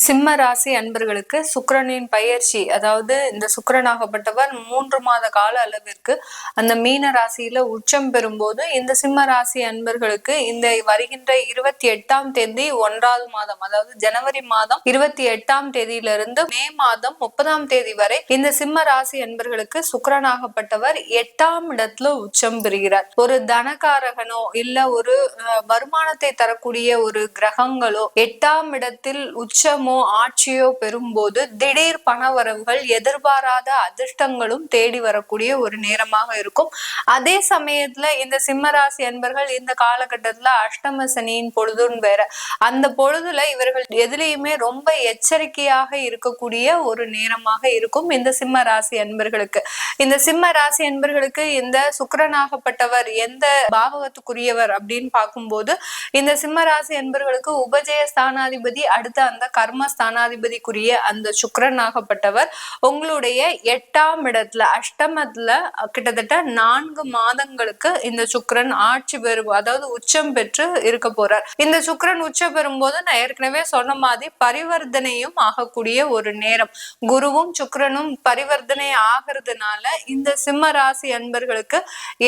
சிம்ம ராசி அன்பர்களுக்கு சுக்கரனின் பயிற்சி அதாவது இந்த சுக்கரனாகப்பட்டவர் மூன்று மாத கால அளவிற்கு அந்த மீன ராசியில உச்சம் பெறும்போது இந்த சிம்ம ராசி அன்பர்களுக்கு இந்த வருகின்ற இருபத்தி எட்டாம் தேதி ஒன்றாவது மாதம் அதாவது ஜனவரி மாதம் இருபத்தி எட்டாம் தேதியிலிருந்து மே மாதம் முப்பதாம் தேதி வரை இந்த சிம்ம ராசி அன்பர்களுக்கு சுக்கரனாகப்பட்டவர் எட்டாம் இடத்துல உச்சம் பெறுகிறார். ஒரு தனகாரகனோ இல்ல ஒரு அஹ், வருமானத்தை தரக்கூடிய ஒரு கிரகங்களோ எட்டாம் இடத்தில் உச்சமோ ஆட்சியோ பெறும்போது திடீர் பணவரவுகள் எதிர்பாராத அதிர்ஷ்டங்களும் தேடி வரக்கூடிய ஒரு நேரமாக இருக்கும். அதே சமயத்துல இந்த சிம்மராசி அன்பர்கள் இந்த காலகட்டத்துல அஷ்டம சனியின் பொழுதுன்னு வேற அந்த பொழுதுல இவர்கள் எதுலேயுமே ரொம்ப எச்சரிக்கையாக இருக்கக்கூடிய ஒரு நேரமாக இருக்கும் இந்த சிம்ம ராசி அன்பர்களுக்கு. இந்த சிம்ம ராசி அன்பர்களுக்கு இந்த சுக்கரனாகப்பட்டவர் எந்த பாவகத்துக்குரியவர் அப்படின்னு பார்க்கும்போது இந்த சிம்ம ராசி அன்பர்களுக்கு உபஜய ஸ்தானாதிபதி அடுத்த அந்த கர்ம ஸ்தானாதிபதிக்குரிய அந்த சுக்கிரனாகப்பட்டவர் உங்களுடைய எட்டாம் இடத்துல அஷ்டமத்துல கிட்டத்தட்ட நான்கு மாதங்களுக்கு இந்த சுக்கரன் ஆட்சி பெறும் அதாவது உச்சம் பெற்று இருக்க போறார். இந்த சுக்கிரன் உச்சம் பெறும்போது நான் ஏற்கனவே சொன்ன மாதிரி பரிவர்த்தனையும் ஆகக்கூடிய ஒரு நேரம். குருவும் சுக்கரனும் பரிவர்த்தனை ஆகிறதுனால இந்த சிம்ம ராசி அன்பர்களுக்கு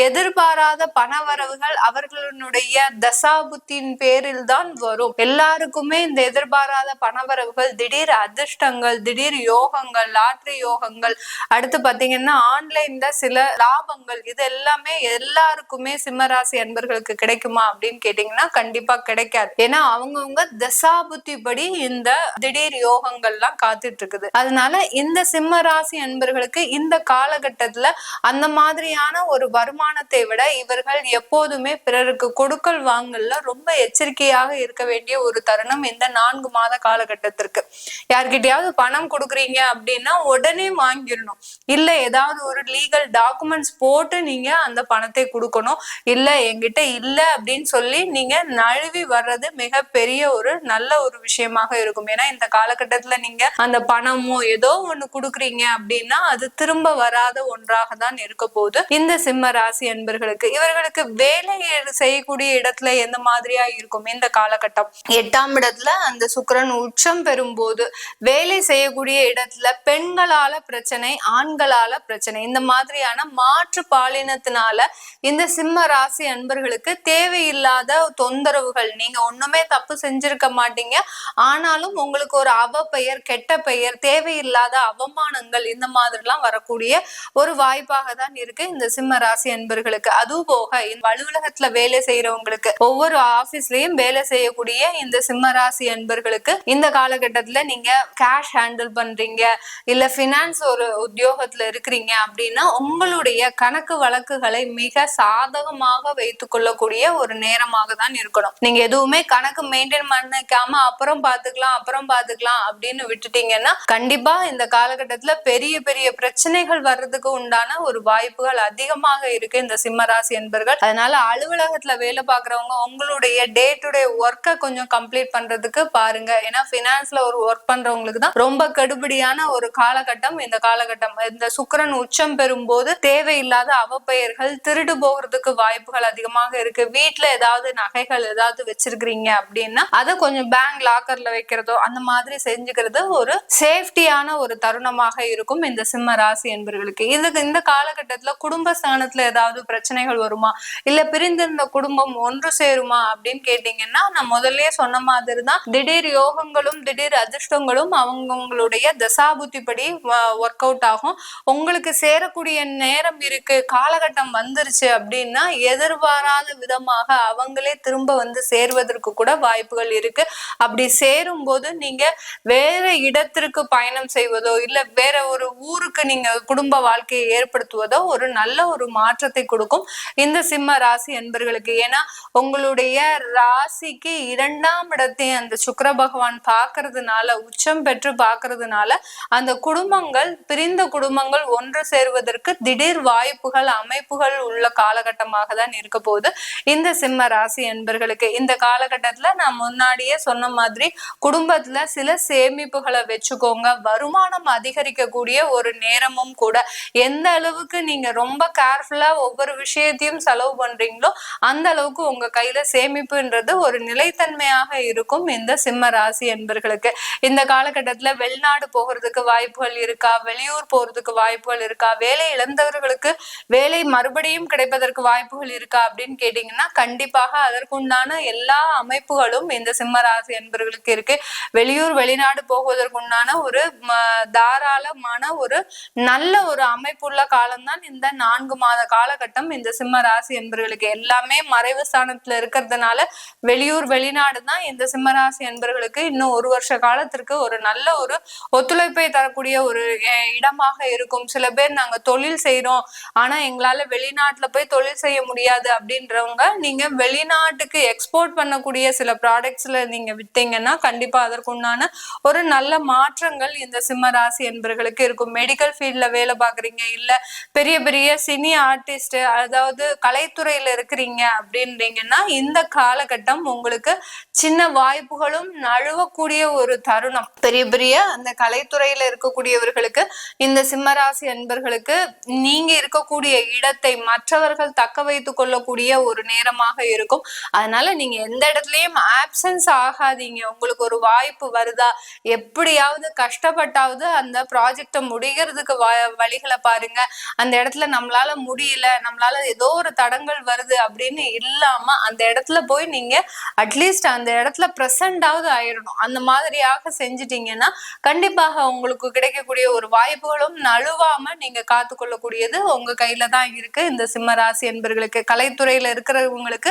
எதிர்பாராத பணவரவுகள் அவர்களுடைய தசாபுத்தின் பேரில் தான் வரும். எல்லாருக்குமே இந்த எதிர்பாராத பணவரவு பணவரவுகள் திடீர் அதிர்ஷ்டங்கள் திடீர் யோகங்கள் லாட்ரி யோகங்கள். அடுத்து பாத்தீங்கன்னா ஆன்லைன்ல சில லாபங்கள். இது எல்லாமே எல்லாருக்குமே சிம்மராசி அன்பர்களுக்கு கிடைக்குமா அப்படின்னு கேட்டீங்கன்னா கண்டிப்பா கிடைக்காது. ஏன்னா அவங்கவுங்க தசாபுத்தி படி இந்த திடீர் யோகங்கள்லாம் காத்துட்டு இருக்குது அதனால இந்த சிம்ம ராசி அன்பர்களுக்கு இந்த காலகட்டத்துல அந்த மாதிரியான ஒரு வருமானத்தை விட இவர்கள் எப்போதுமே பிறருக்கு கொடுக்கல் வாங்கல்ல ரொம்ப எச்சரிக்கையாக இருக்க வேண்டிய ஒரு தருணம் இந்த நான்கு மாத காலகட்டத்தில் காலகட்டத்திற்கு யார்கிட்டயாவது பணம் கொடுக்குறீங்க அப்படின்னா உடனே வாங்கிடணும். இல்ல ஏதாவது ஒரு லீகல் டாக்குமெண்ட்ஸ் போட்டு நீங்க அந்த பணத்தை கொடுக்கணும். இல்ல என்கிட்ட இல்ல அப்படின்னு சொல்லி நீங்க நழுவி வர்றது மிக பெரிய ஒரு நல்ல ஒரு விஷயமாக இருக்கும். ஏன்னா இந்த காலகட்டத்துல நீங்க அந்த பணமோ ஏதோ ஒண்ணு கொடுக்குறீங்க அப்படின்னா அது திரும்ப வராத ஒன்றாக தான் இருக்க போகுது. இந்த சிம்ம ராசி அன்பர்களுக்கு இவர்களுக்கு வேலை செய்யக்கூடிய இடத்துல எந்த மாதிரியா இருக்கும் இந்த காலகட்டம்? எட்டாம் இடத்துல அந்த சுக்கிரன் உச்சம் பெறும்போது வேலை செய்யக்கூடிய இடத்துல பெண்களால பிரச்சனை ஆண்களால பிரச்சனை இந்த மாதிரியான மாற்று பாலினத்தினால இந்த சிம்ம ராசி அன்பர்களுக்கு தேவையில்லாத தொந்தரவுகள். நீங்க ஒண்ணுமே தப்பு செஞ்சிருக்க மாட்டீங்க. ஆனாலும் உங்களுக்கு ஒரு அவ பெயர் கெட்ட பெயர் தேவையில்லாத அவமானங்கள் இந்த மாதிரிலாம் வரக்கூடிய ஒரு வாய்ப்பாக தான் இருக்கு இந்த சிம்ம ராசி அன்பர்களுக்கு. அதுவும் போக இந்த அலுவலகத்துல வேலை செய்யறவங்களுக்கு ஒவ்வொரு ஆபீஸ்லயும் வேலை செய்யக்கூடிய இந்த சிம்ம ராசி அன்பர்களுக்கு இந்த கால காலகட்டத்துல நீங்க கேஷ் ஹேண்டில் பண்றீங்க இல்ல பினான்ஸ் ஒரு உத்தியோகத்துல இருக்கிறீங்க அப்படின்னா உங்களுடைய கணக்கு வழக்குகளை மிக சாதகமாக வைத்துக் கொள்ளக்கூடிய ஒரு நேரமாக தான் இருக்கணும். நீங்க எதுவுமே கணக்கு மெயின்டைன் பண்ணிக்காம அப்புறம் பாத்துக்கலாம் அப்புறம் பாத்துக்கலாம் அப்படின்னு விட்டுட்டீங்கன்னா கண்டிப்பா இந்த காலகட்டத்துல பெரிய பெரிய பிரச்சனைகள் வர்றதுக்கு உண்டான ஒரு வாய்ப்புகள் அதிகமாக இருக்கு இந்த சிம்மராசி என்பர்கள். அதனால அலுவலகத்துல வேலை பாக்குறவங்க உங்களுடைய டே டு டே ஒர்க்கை கொஞ்சம் கம்ப்ளீட் பண்றதுக்கு பாருங்க. ஏன்னா பினான்ஸ்ல ஒரு ஒர்க் பண்றவங்களுக்கு தான் ரொம்ப கடுபடியான ஒரு காலகட்டம். இந்த காலகட்டம் இந்த சுக்கிரன் உச்சம் பெறும் போது தேவையில்லாத அவப்பெயர்கள் திருடு போகிறதுக்கு வாய்ப்புகள் அதிகமாக இருக்கு. வீட்டுல ஏதாவது நகைகள் ஏதாவது வச்சிருக்கிறீங்க அப்படின்னா அதை கொஞ்சம் பேங்க் லாக்கர்ல வைக்கிறதோ அந்த மாதிரி செஞ்சுக்கிறது ஒரு சேஃப்டியான ஒரு தருணமாக இருக்கும் இந்த சிம்ம ராசி என்பவர்களுக்கு இதுக்கு இந்த காலகட்டத்துல குடும்ப ஸ்தானத்துல ஏதாவது பிரச்சனைகள் வருமா? இல்ல பிரிந்திருந்த குடும்பம் ஒன்று சேருமா அப்படின்னு கேட்டீங்கன்னா நான் முதல்லயே சொன்ன மாதிரி தான் திடீர் யோகங்களும் திடீர் அதிர்ஷ்டங்களும் அவங்கவுங்களுடைய தசாபுத்திப்படி ஒர்க் அவுட் ஆகும். உங்களுக்கு சேரக்கூடிய நேரம் இருக்கு காலகட்டம் வந்துருச்சு அப்படின்னா எதிர்பாராத விதமாக அவங்களே திரும்ப வந்து சேர்வதற்கு கூட வாய்ப்புகள் இருக்கு. அப்படி சேரும் போது நீங்க வேற இடத்திற்கு பயணம் செய்வதோ இல்ல வேற ஒரு ஊருக்கு நீங்க குடும்ப வாழ்க்கையை ஏற்படுத்துவதோ ஒரு நல்ல ஒரு மாற்றத்தை கொடுக்கும். இந்த சிம்ம ராசி என்பர்களுக்கு ஏன்னா உங்களுடைய ராசிக்கு இரண்டாம் இடத்தை அந்த சுக்கிர பகவான் பார்க்கறதுனால உச்சம் பெற்று பார்க்கறதுனால அந்த குடும்பங்கள் பிரிந்த குடும்பங்கள் ஒன்று சேருவதற்கு திடீர் வாய்ப்புகள் அமைப்புகள் உள்ள காலகட்டமாக தான் இருக்க போகுது. இந்த சிம்ம ராசி என்பர்களுக்கு இந்த காலகட்டத்துல நான் முன்னாடியே சொன்ன மாதிரி குடும்பத்துல சில சேமிப்புகளை வச்சுக்கோங்க. வருமானம் அதிகரிக்கக்கூடிய ஒரு நேரமும் கூட எந்த அளவுக்கு நீங்க ரொம்ப கேர்ஃபுல்லா ஒவ்வொரு விஷயத்தையும் செலவு பண்றீங்களோ அந்த அளவுக்கு உங்க கையில சேமிப்புன்றது ஒரு நிலைத்தன்மையாக இருக்கும் இந்த சிம்ம ராசி என்பர்கள் நேயர்களுக்கு இந்த காலகட்டத்துல வெளிநாடு போகிறதுக்கு வாய்ப்புகள் இருக்கா? வெளியூர் போறதுக்கு வாய்ப்புகள் இருக்கா? வேலை இழந்தவர்களுக்கு வேலை மறுபடியும் கிடைப்பதற்கு வாய்ப்புகள் இருக்கா? அப்படின்னு கேட்டீங்கன்னா கண்டிப்பாக அதற்குண்டான எல்லா அமைப்புகளும் இந்த சிம்ம ராசி என்பர்களுக்கு இருக்கு. வெளியூர் வெளிநாடு போவதற்குண்டான ஒரு தாராளமான ஒரு நல்ல ஒரு அமைப்புள்ள காலம்தான் இந்த நான்கு மாத காலகட்டம் இந்த சிம்ம ராசி என்பர்களுக்கு எல்லாமே மறைவு ஸ்தானத்துல இருக்கிறதுனால வெளியூர் வெளிநாடு தான் இந்த சிம்மராசி என்பவர்களுக்கு என்பர்களுக்கு இன்னும் ஒரு வருஷ காலத்திற்கு ஒரு நல்ல ஒரு ஒத்துழைப்பை தரக்கூடிய ஒரு இடமாக இருக்கும். சில பேர் நாங்க தொழில் செய்யறோம் ஆனா எங்களால வெளிநாட்டுல போய் தொழில் செய்ய முடியாது அப்படின்றவங்க நீங்க வெளிநாட்டுக்கு எக்ஸ்போர்ட் பண்ணக்கூடிய சில ப்ராடக்ட்ஸ்ல நீங்க வித்தீங்கன்னா கண்டிப்பா அதற்குண்டான ஒரு நல்ல மாற்றங்கள் இந்த சிம்ம ராசி என்பர்களுக்கு இருக்கும். மெடிக்கல் ஃபீல்ட்ல வேலை பாக்குறீங்க இல்ல பெரிய பெரிய சினி ஆர்டிஸ்ட் அதாவது கலைத்துறையில இருக்கிறீங்க அப்படின்றீங்கன்னா இந்த காலகட்டம் உங்களுக்கு சின்ன வாய்ப்புகளும் நழுவக்கூடிய ஒரு தருணம். பெரிய பெரிய அந்த கலைத்துறையில இருக்கக்கூடியவர்களுக்கு இந்த சிம்மராசி அன்பர்களுக்கு நீங்க இருக்கக்கூடிய இடத்தை மற்றவர்கள் தக்க வைத்துக் கொள்ளக்கூடிய ஒரு நேரமாக இருக்கும். அதனால நீங்க எந்த இடத்துலயும் ஆப்சன்ஸ் ஆகாதீங்க. உங்களுக்கு ஒரு வாய்ப்பு வருதா? எப்படியாவது கஷ்டப்பட்டாவது அந்த ப்ராஜெக்டை முடிகிறதுக்கு வழிகளை பாருங்க. அந்த இடத்துல நம்மளால முடியல நம்மளால ஏதோ ஒரு தடங்கள் வருது அப்படின்னு இல்லாம அந்த இடத்துல போய் நீங்க அட்லீஸ்ட் அந்த இடத்துல ப்ரெசண்டாவது ஆயிடணும். அந்த மாதிரியாக செஞ்சிட்டீங்கன்னா கண்டிப்பாக உங்களுக்கு கிடைக்கக்கூடிய ஒரு வாய்ப்புகளும் நழுவாம நீங்க காத்து கொள்ளக்கூடியது உங்க கையில தான் இருக்கு. இந்த சிம்ம ராசி என்பர்களுக்கு கலைத்துறையில இருக்கிறவங்களுக்கு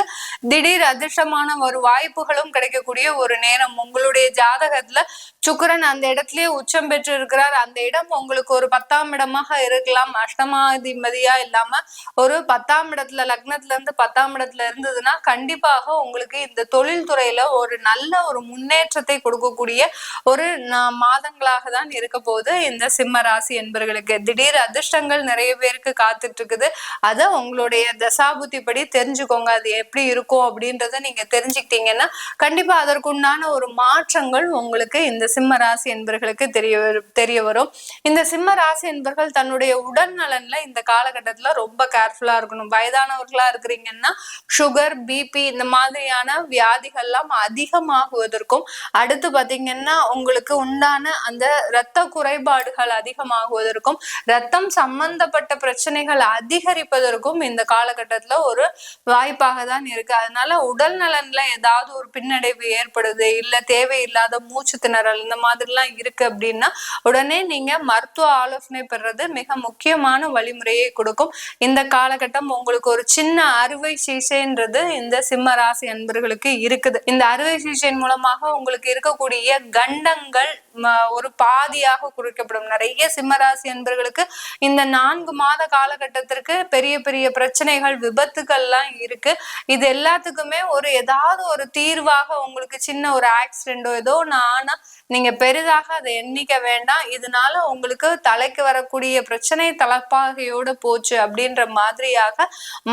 திடீர் அதிர்ஷ்டமான ஒரு வாய்ப்புகளும் கிடைக்கக்கூடிய ஒரு நேரம். உங்களுடைய ஜாதகத்துல சுக்கரன் அந்த இடத்துலயே உச்சம் பெற்று இருக்கிறார் அந்த இடம் உங்களுக்கு ஒரு பத்தாம் இடமாக இருக்கலாம். அஷ்டமாதிபதியா இல்லாம ஒரு பத்தாம் இடத்துல லக்னத்துல இருந்து பத்தாம் இடத்துல இருந்ததுன்னா கண்டிப்பாக உங்களுக்கு இந்த தொழில் துறையில ஒரு நல்ல ஒரு முன்னேற்றத்தை கொடுக்கக்கூடிய ஒரு மாதங்களாக தான் இருக்க போகுது இந்த சிம்ம ராசி என்பர்களுக்கு திடீர் அதிர்ஷ்டங்கள் நிறைய பேருக்கு காத்துட்டு இருக்குது அதை உங்களுடைய தசாபுத்தி படி தெரிஞ்சுக்கோங்க. அது எப்படி இருக்கும் அப்படின்றத நீங்க தெரிஞ்சுக்கிட்டீங்கன்னா கண்டிப்பா அதற்குண்டான ஒரு மாற்றங்கள் உங்களுக்கு இந்த சிம்ம ராசி என்பர்களுக்கு தெரிய தெரிய வரும். இந்த சிம்ம ராசி என்பர்கள் தன்னுடைய உடல் நலன்ல இந்த காலகட்டத்துல ரொம்ப கேர்ஃபுல்லா இருக்கணும். வயதானவர்களா இருக்கிறீங்கன்னா சுகர் பிபி இந்த மாதிரியான வியாதிகள்லாம் அதிகமாகுவதற்கும் அடுத்து பாத்தீங்கன்னா உங்களுக்கு உண்டான அந்த இரத்த குறைபாடுகள் அதிகமாகுவதற்கும் ரத்தம் சம்பந்தப்பட்ட பிரச்சனைகள் அதிகரிப்பதற்கும் இந்த காலகட்டத்துல ஒரு வாய்ப்பாக தான் இருக்கு. அதனால உடல் நலன்ல ஏதாவது ஒரு பின்னடைவு ஏற்படுது இல்ல தேவையில்லாத மூச்சு திணறல் இந்த மாதிரிலாம் இருக்கு அப்படின்னா உடனே நீங்க மருத்துவ ஆலோசனை பெறுறது மிக முக்கியமான வழிமுறையை கொடுக்கும். இந்த காலகட்டம் உங்களுக்கு ஒரு சின்ன அறுவை சிகிச்சைன்றது இந்த சிம்ம ராசி அன்பர்களுக்கு இருக்குது. இந்த அறுவை சிகிச்சையின் மூலமாக உங்களுக்கு இருக்கக்கூடிய கண்டங்கள் ஒரு பாதியாக குறிக்கப்படும். நிறைய சிம்மராசி என்பர்களுக்கு இந்த நான்கு மாத காலகட்டத்திற்கு பெரிய பெரிய பிரச்சனைகள் விபத்துக்கள்லாம் இருக்கு. இது எல்லாத்துக்குமே ஒரு ஏதாவது ஒரு தீர்வாக உங்களுக்கு சின்ன ஒரு ஆக்சிடென்டோ ஏதோ ஒன்று ஆனா நீங்க பெரிதாக அதை எண்ணிக்க வேண்டாம். இதனால உங்களுக்கு தலைக்கு வரக்கூடிய பிரச்சனை தலைப்பாகையோட போச்சு அப்படின்ற மாதிரியாக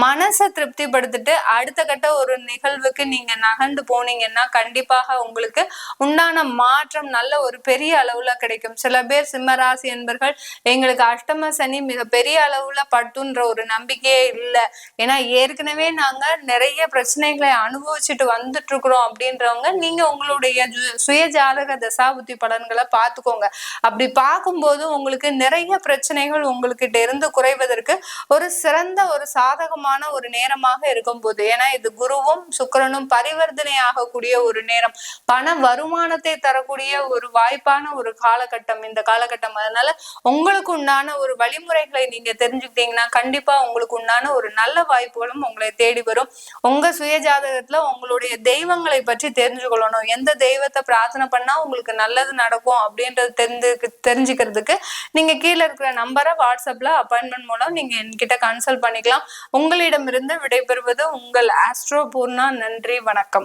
மனசை திருப்திப்படுத்திட்டு அடுத்த கட்ட ஒரு நிகழ்வுக்கு நீங்க நகர்ந்து போனீங்கன்னா கண்டிப்பாக உங்களுக்கு உண்டான மாற்றம் நல்ல ஒரு பெரிய அளவுல கிடைக்கும். சில பேர் சிம்மராசி என்பர்கள் எங்களுக்கு அஷ்டம சனி மிக பெரிய அளவுல பட்டுன்ற ஒரு நம்பிக்கையே இல்லை. ஏன்னா ஏற்கனவே நாங்க நிறைய பிரச்சனைகளை அனுபவிச்சுட்டு வந்துட்டு இருக்கிறோம் அப்படின்றவங்க நீங்க உங்களுடைய சுய ஜாதக தசாபுத்தி பலன்களை பார்த்துக்கோங்க. அப்படி பார்க்கும்போது உங்களுக்கு நிறைய பிரச்சனைகள் உங்ககிட்ட இருந்து குறைவதற்கு ஒரு சிறந்த ஒரு சாதகமான ஒரு நேரமாக இருக்கும் போது ஏன்னா இது குருவும் சுக்கரனும் பரிவர்த்தனை ஆகக்கூடிய ஒரு நேரம். பண வருமானத்தை தரக்கூடிய ஒரு வாய்ப்பு வாய்ப்பான ஒரு காலகட்டம் இந்த காலகட்டம். அதனால உங்களுக்கு உண்டான ஒரு வழிமுறைகளை நீங்க தெரிஞ்சுக்கிட்டீங்கன்னா கண்டிப்பா உங்களுக்கு உண்டான ஒரு நல்ல வாய்ப்புகளும் உங்களை தேடி வரும். உங்க சுய ஜாதகத்துல உங்களுடைய தெய்வங்களை பற்றி தெரிஞ்சுக்கொள்ளணும். எந்த தெய்வத்தை பிரார்த்தனை பண்ணா உங்களுக்கு நல்லது நடக்கும் அப்படின்றது தெரிஞ்சு தெரிஞ்சுக்கிறதுக்கு நீங்க கீழே இருக்கிற நம்பரை வாட்ஸ்அப்ல அப்பாயின்மெண்ட் மூலம் நீங்க என்கிட்ட கன்சல்ட் பண்ணிக்கலாம். உங்களிடமிருந்து விடைபெறுவது உங்கள் ஆஸ்ட்ரோ பூர்ணா நன்றி வணக்கம்.